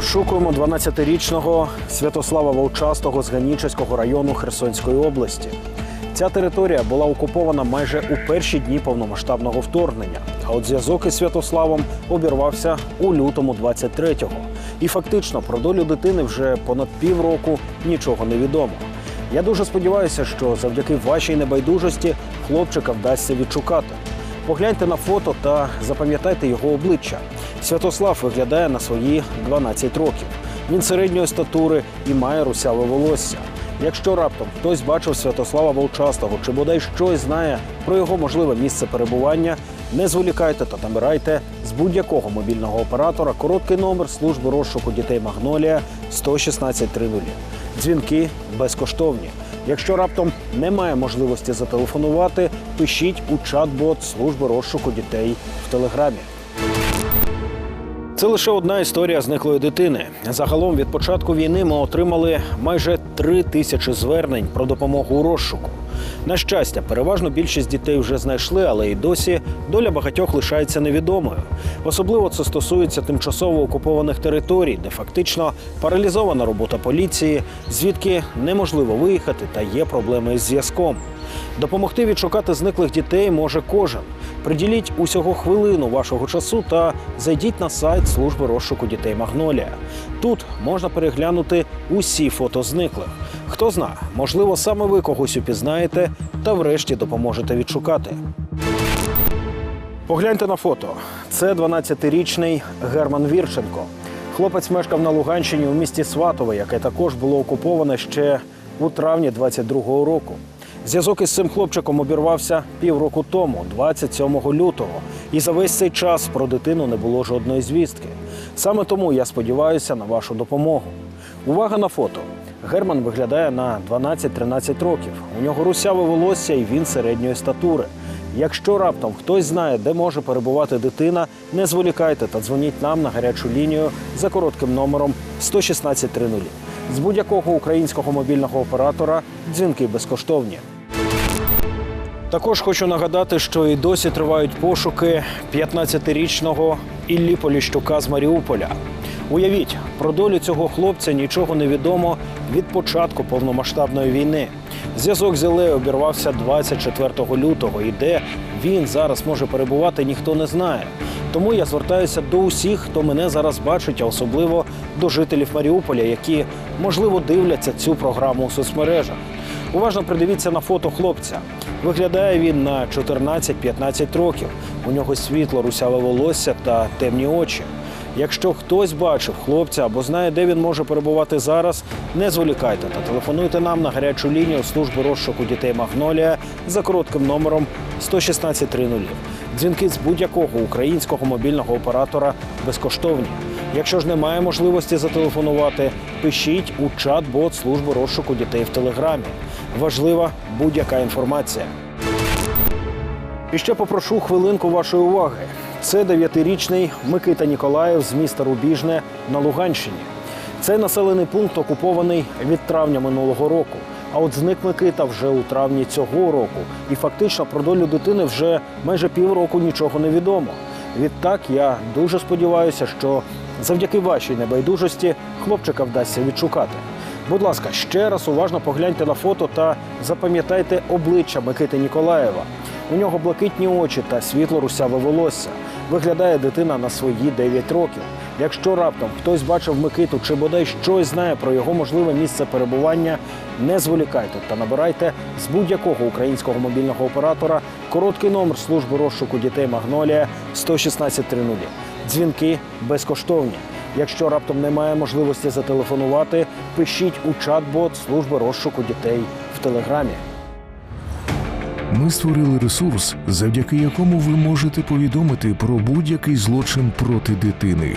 розшукуємо 12-річного Святослава Волчастого з Ганічеського району Херсонської області. Ця територія була окупована майже у перші дні повномасштабного вторгнення. А от зв'язок із Святославом обірвався у лютому 23-го. І фактично про долю дитини вже понад півроку нічого не відомо. Я дуже сподіваюся, що завдяки вашій небайдужості хлопчика вдасться відшукати. Погляньте на фото та запам'ятайте його обличчя. Святослав виглядає на свої 12 років. Він середньої статури і має русяве волосся. Якщо раптом хтось бачив Святослава Волчастого чи бодай щось знає про його можливе місце перебування, не зволікайте та набирайте з будь-якого мобільного оператора короткий номер служби розшуку дітей Магнолія 11630. Дзвінки безкоштовні. Якщо раптом немає можливості зателефонувати, пишіть у чат-бот служби розшуку дітей в телеграмі. Це лише одна історія зниклої дитини. Загалом від початку війни ми отримали майже три тисячі звернень про допомогу у розшуку. На щастя, переважно більшість дітей вже знайшли, але й досі доля багатьох лишається невідомою. Особливо це стосується тимчасово окупованих територій, де фактично паралізована робота поліції, звідки неможливо виїхати та є проблеми із зв'язком. Допомогти відшукати зниклих дітей може кожен. Приділіть усього хвилину вашого часу та зайдіть на сайт служби розшуку дітей Магнолія. Тут можна переглянути усі фото зниклих. Хто зна, можливо, саме ви когось упізнаєте та врешті допоможете відшукати. Погляньте на фото. Це 12-річний Герман Вірченко. Хлопець мешкав на Луганщині у місті Сватове, яке також було окуповане ще у травні 22-го року. Зв'язок із цим хлопчиком обірвався півроку тому, 27 лютого, і за весь цей час про дитину не було жодної звістки. Саме тому я сподіваюся на вашу допомогу. Увага на фото. Герман виглядає на 12-13 років. У нього русяве волосся і він середньої статури. Якщо раптом хтось знає, де може перебувати дитина, не зволікайте та дзвоніть нам на гарячу лінію за коротким номером 11630. З будь-якого українського мобільного оператора дзвінки безкоштовні. Також хочу нагадати, що і досі тривають пошуки 15-річного Іллі Поліщука з Маріуполя. Уявіть, про долю цього хлопця нічого не відомо від початку повномасштабної війни. Зв'язок з Ілею обірвався 24 лютого, і де він зараз може перебувати, ніхто не знає. Тому я звертаюся до усіх, хто мене зараз бачить, а особливо до жителів Маріуполя, які можливо дивляться цю програму у соцмережах. Уважно придивіться на фото хлопця. Виглядає він на 14-15 років. У нього світло русяве волосся та темні очі. Якщо хтось бачив хлопця або знає, де він може перебувати зараз, не зволікайте та телефонуйте нам на гарячу лінію служби розшуку дітей Магнолія за коротким номером 11630. Дзвінки з будь-якого українського мобільного оператора безкоштовні. Якщо ж немає можливості зателефонувати, пишіть у чат-бот служби розшуку дітей в телеграмі. Важлива будь-яка інформація. І ще попрошу хвилинку вашої уваги. Це дев'ятирічний Микита Ніколаєв з міста Рубіжне на Луганщині. Цей населений пункт окупований від травня минулого року. А от зник Микита вже у травні цього року. І фактично про долю дитини вже майже півроку нічого не відомо. Відтак я дуже сподіваюся, що завдяки вашій небайдужості хлопчика вдасться відшукати. Будь ласка, ще раз уважно погляньте на фото та запам'ятайте обличчя Микити Ніколаєва. У нього блакитні очі та світло русяве волосся. Виглядає дитина на свої 9 років. Якщо раптом хтось бачив Микиту чи бодай щось знає про його можливе місце перебування, не зволікайте та набирайте з будь-якого українського мобільного оператора короткий номер служби розшуку дітей Магнолія 11630. Дзвінки безкоштовні. Якщо раптом немає можливості зателефонувати, пишіть у чат-бот служби розшуку дітей в телеграмі. Ми створили ресурс, завдяки якому ви можете повідомити про будь-який злочин проти дитини.